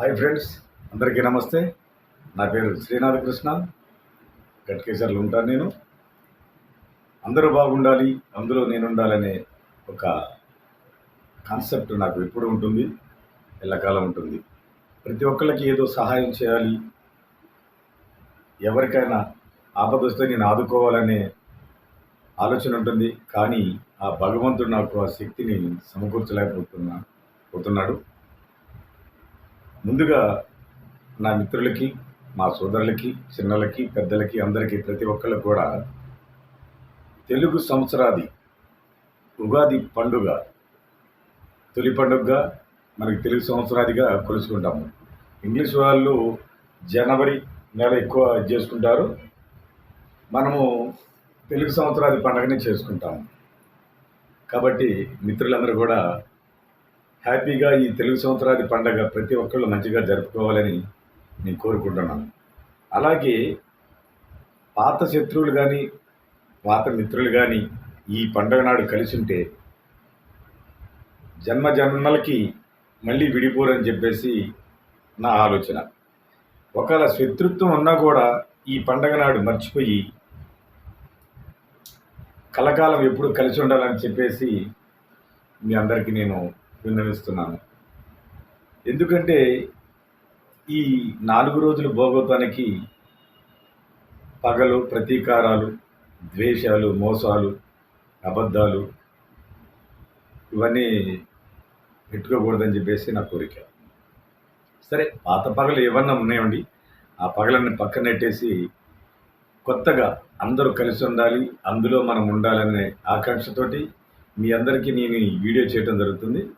Hi friends అందరికీ నమస్తే. నా పేరు శ్రీనాథ కృష్ణ గట్కేసర్లు ఉంటాను నేను. అందరూ బాగుండాలి అందులో నేను ఉండాలనే ఒక కాన్సెప్ట్ నాకు ఎప్పుడు ఉంటుంది ఎల్లకాలం ఉంటుంది. ప్రతి ఒక్కళ్ళకి ఏదో సహాయం చేయాలి. ఎవరికైనా ఆపద వస్తే నేను ఆదుకోవాలనే ఆలోచన ఉంటుంది కానీ ఆ భగవంతుడు నాకు ఆ శక్తిని సమకూర్చలేకపోతున్నా పోతున్నాడు. ముందుగా నా మిత్రులకి మా సోదరులకి చిన్నలకి పెద్దలకి అందరికీ ప్రతి ఒక్కళ్ళకి కూడా తెలుగు సంవత్సరాది ఉగాది పండుగ తొలి పండుగగా మనకి తెలుగు సంవత్సరాదిగా కొలుసుకుంటాము ఇంగ్లీష్ వాళ్ళు జనవరి నెల ఎక్కువ చేసుకుంటారు. మనము తెలుగు సంవత్సరాది పండుగనే చేసుకుంటాము. కాబట్టి మిత్రులందరూ కూడా హ్యాపీగా ఈ తెలుగు సంవత్సరాది పండగ ప్రతి ఒక్కళ్ళు మంచిగా జరుపుకోవాలని నేను కోరుకుంటున్నాను. అలాగే పాత శత్రువులు కానీ పాత మిత్రులు కానీ ఈ పండగ నాడు కలిసి ఉంటే జన్మ జన్మలకి మళ్ళీ విడిపోరని చెప్పేసి నా ఆలోచన. ఒకవేళ శత్రుత్వం ఉన్నా కూడా ఈ పండగ నాడు మర్చిపోయి కలకాలం ఎప్పుడు కలిసి ఉండాలని చెప్పేసి మీ అందరికీ నేను విన్నవిస్తున్నాను. ఎందుకంటే ఈ నాలుగు రోజుల భోగోతానికి పగలు ప్రతీకారాలు ద్వేషాలు మోసాలు అబద్ధాలు ఇవన్నీ పెట్టుకోకూడదని చెప్పేసి నా కోరిక. సరే పాత పగలు ఏమన్నా ఉన్నాయండి? ఆ పగలన్నీ పక్కనెట్టేసి కొత్తగా అందరూ కలిసి ఉండాలి అందులో మనం ఉండాలనే ఆకాంక్షతోటి మీ అందరికీ నేను ఈ వీడియో చేయడం జరుగుతుంది.